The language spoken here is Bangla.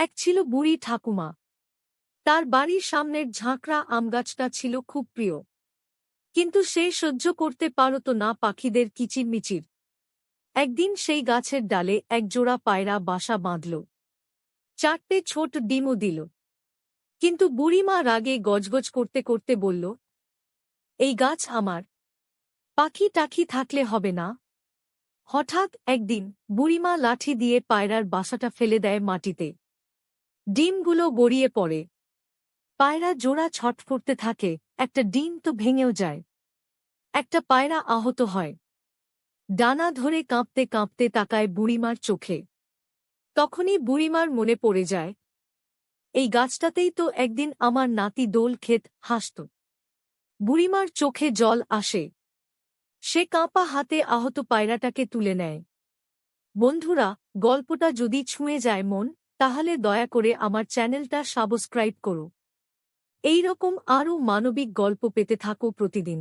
এক ছিল বুড়ি ঠাকুমা। তার বাড়ির সামনের ঝাঁকড়া আমগাছটা ছিল খুব প্রিয়। কিন্তু সে সহ্য করতে পারত না পাখিদের কিচিরমিচির। একদিন সেই গাছের ডালে এক জোড়া পায়রা বাসা বাঁধল। চারটে ছোট ডিমও দিল। কিন্তু বুড়িমা রাগে গজগজ করতে করতে বলল, এই গাছ আমার। পাখি টাখি থাকলে হবে না। হঠাৎ একদিন বুড়িমা লাঠি দিয়ে পায়রার বাসাটা ফেলে দেয় মাটিতে। ডিমগুলো গড়িয়ে পড়ে। পায়রা জোড়া ছটফড়তে থাকে, একটা ডিম তো ভেঙেও যায়। একটা পায়রা আহত হয়। ডানা ধরে কাঁপতে কাঁপতে তাকায় বুড়িমার চোখে। তখনই বুড়িমার মনে পড়ে যায়, এই গাছটাতেই তো একদিন আমার নাতি দোল ক্ষেত হাসত। বুড়িমার চোখে জল আসে। সে কাঁপা হাতে আহত পায়রাটাকে তুলে নেয়। বন্ধুরা, গল্পটা যদি ছুঁয়ে যায় মন তাহলে দয়া করে আমার চ্যানেলটা সাবস্ক্রাইব করো। এইরকম আরও মানবিক গল্প পেতে থাকো প্রতিদিন।